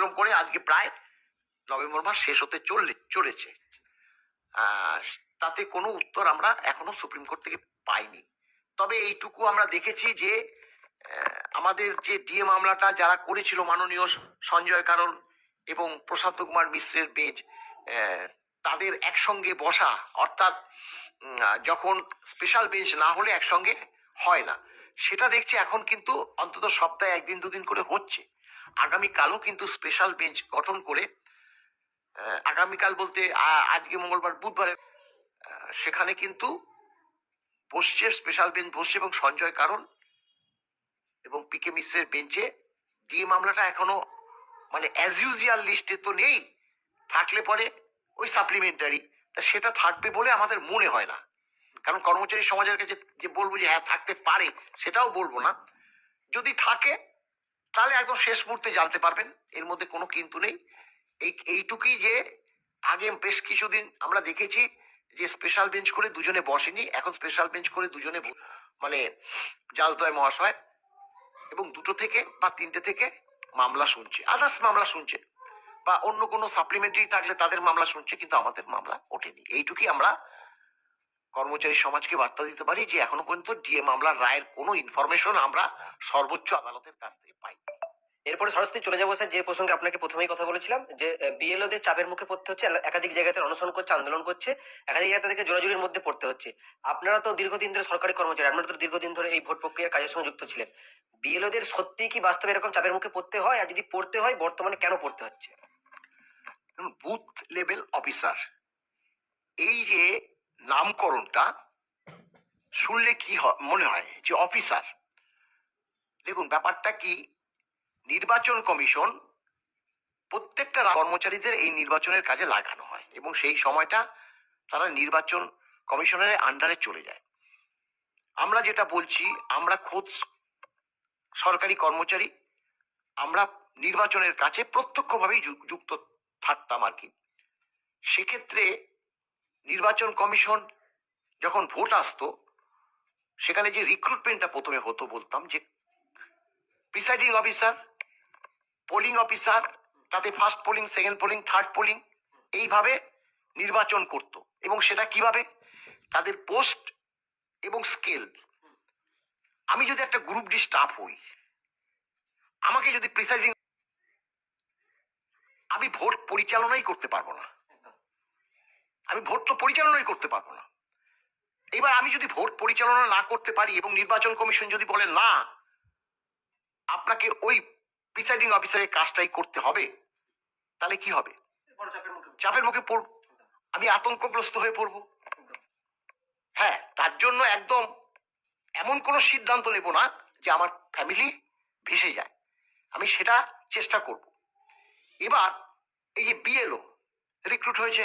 অতিক্রম করে আজকে প্রায় নভেম্বর মাস শেষ হতে চললে চলেছে। তাতে কোনো উত্তর আমরা এখনও সুপ্রিম কোর্ট থেকে পাইনি। তবে এইটুকু আমরা দেখেছি যে আমাদের যে ডিএ মামলাটা যারা করেছিল মাননীয় সঞ্জয় কারণ এবং প্রশান্ত কুমার মিশ্রের আহ, তাদের একসঙ্গে বসা অর্থাৎ যখন স্পেশাল বেঞ্চ না হলে একসঙ্গে হয় না। সেটা দেখছি এখন কিন্তু অন্তত সপ্তাহে একদিন দুদিন করে হচ্ছে। আগামীকালও কিন্তু স্পেশাল বেঞ্চ গঠন করে আগামীকাল বলতে আজকে মঙ্গলবার, বুধবারে সেখানে কিন্তু বসছে স্পেশাল বেঞ্চ বসছে এবং সঞ্জয় কারণ এবং পি কে মিশ্রের বেঞ্চে ডিএ মামলাটা এখনও মানে অ্যাজ ইউজুয়াল লিস্টে তো নেই, থাকলে পরে ওই সাপ্লিমেন্টারি তা সেটা থাকবে বলে আমাদের মনে হয় না। কারণ কর্মচারী সমাজের কাছে যে বলব যে হ্যাঁ থাকতে পারে, সেটাও বলব না। যদি থাকে তাহলে একদম শেষ মুহূর্তে জানতে পারবেন, এর মধ্যে কোনো কিন্তু নেই। এই, এইটুকুই যে আগে বেশ কিছুদিন আমরা দেখেছি যে স্পেশাল বেঞ্চ করে দুজনে বসেনি, এখন স্পেশাল বেঞ্চ করে দুজনে মানে জাজদয় মহাশয় এবং দুটো থেকে বা তিনটে থেকে মামলা শুনছে আদার্স মামলা শুনছে বা অন্য কোনো সাপ্লিমেন্টারি থাকলে তাদের মামলা শুনছে, কিন্তু আমাদের মামলা ওঠেনি। এইটুকুই আমরা কর্মচারী সমাজকে বার্তা দিতে পারি যে এখনও পর্যন্ত ডিএ মামলার রায়ের কোনো ইনফরমেশন আমরা সর্বোচ্চ আদালতের কাছ থেকে পাই। এরপরে সরস্বতী, চলে যাব স্যার, যে প্রসঙ্গে আপনাকে প্রথমেই কথা বলেছিলাম, যে বিএলও দের চাপের মুখে পড়তে হচ্ছে একাধিক জায়গাতে অনশন করছে, আন্দোলন করছে, একাধিক জায়গা থেকে জোরাজুরির মধ্যে পড়তে হচ্ছে। আপনারা তো দীর্ঘদিন ধরে সরকারি কর্মচারী, আপনারা তো দীর্ঘদিন ধরে এই ভোট প্রক্রিয়ার কাজের সঙ্গে যুক্ত ছিলেন। বিএলও দের সত্যি কি বাস্তবে এরকম চাপের মুখে পড়তে হয়? আর যদি পড়তে হয়, বর্তমানে কেন পড়তে হচ্ছে? বুথ লেভেল অফিসার এই যে নামকরণটা শুনলে কি মনে হয় যে অফিসার। দেখুন, ব্যাপারটা কি? নির্বাচন কমিশন প্রত্যেকটা কর্মচারীদের এই নির্বাচনের কাজে লাগানো হয় এবং সেই সময়টা তারা নির্বাচন কমিশনের আন্ডারে চলে যায়। আমরা যেটা বলছি, আমরা খোদ সরকারি কর্মচারী, আমরা নির্বাচনের কাছে প্রত্যক্ষভাবেই যুক্ত থাকতাম আর কি। সেক্ষেত্রে নির্বাচন কমিশন যখন ভোট আসতো, সেখানে যে রিক্রুটমেন্টটা প্রথমে হতো বলতাম যে প্রিসাইডিং অফিসার পোলিং অফিসার তাতে first polling second polling third polling এইভাবে নির্বাচন করত। এবং সেটা কীভাবে? তাদের পোস্ট এবং স্কেল আমি যদি একটা গ্রুপ ডি স্টাফ হই, আমাকে যদি প্রিসাইডিং আমি ভোট পরিচালনাই করতে পারব না। আমি ভোট তো পরিচালনাই করতে পারব না। এবার আমি যদি ভোট পরিচালনা না করতে পারি এবং নির্বাচন কমিশন যদি বলে, না, আপনাকে ওই প্রিসাইডিং অফিসারের কাজটাই করতে হবে, তাহলে কি হবে? চাপের মুখে পড়ব। আমি আতঙ্কগ্রস্ত হয়ে পড়ব। হ্যাঁ তার জন্য একদম এমন কোনো সিদ্ধান্ত নেব না যে আমার ফ্যামিলি ভেসে যায়। আমি সেটা চেষ্টা করব। এবার এই যে বিএলও রিক্রুট হয়েছে।